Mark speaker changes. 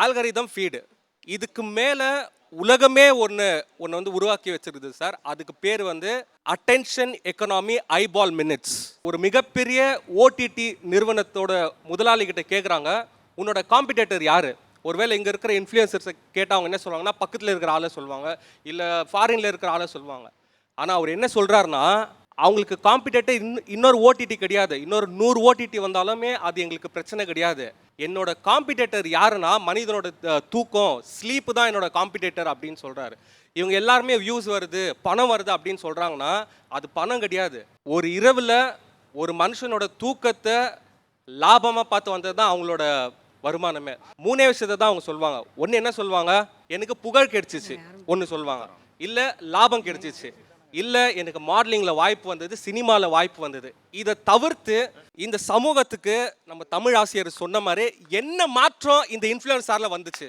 Speaker 1: Algorithm feed இதுக்கு மேலே உலகமே ஒன்று ஒன்று வந்து உருவாக்கி வச்சிருக்குது சார் அதுக்கு பேர் வந்து அட்டென்ஷன் எக்கனாமி ஐபால் மினிட்ஸ் ஒரு மிகப்பெரிய ஓடிடி நிறுவனத்தோட முதலாளிகிட்ட கேட்குறாங்க உன்னோட காம்படிட்டர் யார்? ஒருவேளை இங்கே இருக்கிற இன்ஃப்ளூயன்சர்ஸை கேட்டால் அவங்க என்ன சொல்லுவாங்கன்னா பக்கத்தில் இருக்கிற ஆளை சொல்லுவாங்க இல்லை ஃபாரினில் இருக்கிற ஆளை சொல்லுவாங்க. ஆனால் அவர் என்ன சொல்கிறாருன்னா அவங்களுக்கு காம்படிட்டர் இன் இன்னொரு ஓடிடி கிடையாது. இன்னொரு நூறு ஓடிடி வந்தாலுமே அது எங்களுக்கு பிரச்சனை கிடையாது. என்னோட காம்படிட்டர் யாருன்னா மனிதனோட தூக்கம் ஸ்லீப் தான் என்னோட காம்படிட்டர் அப்படின்னு சொல்கிறாரு இவங்க எல்லாருமே வியூஸ் வருது பணம் வருது அப்படின்னு சொல்கிறாங்கன்னா அது பணம் கிடையாது. ஒரு இரவில் ஒரு மனுஷனோட தூக்கத்தை லாபமாக பார்த்து வந்தது தான் அவங்களோட வருமானமே. மூணே விஷயத்தை தான் அவங்க சொல்லுவாங்க. ஒன்று என்ன சொல்லுவாங்க? எனக்கு புகழ் கிடைச்சிச்சு. ஒன்று சொல்லுவாங்க. இல்லை லாபம் கிடைச்சிச்சு. இல்லை எனக்கு மாடலிங்கில் வாய்ப்பு வந்தது சினிமாவில் வாய்ப்பு வந்தது. இதை தவிர்த்து இந்த சமூகத்துக்கு நம்ம தமிழ் ஆசிரியர் சொன்ன மாதிரி என்ன மாற்றம் இந்த இன்ஃப்ளூயன்ஸாரில் வந்துச்சு?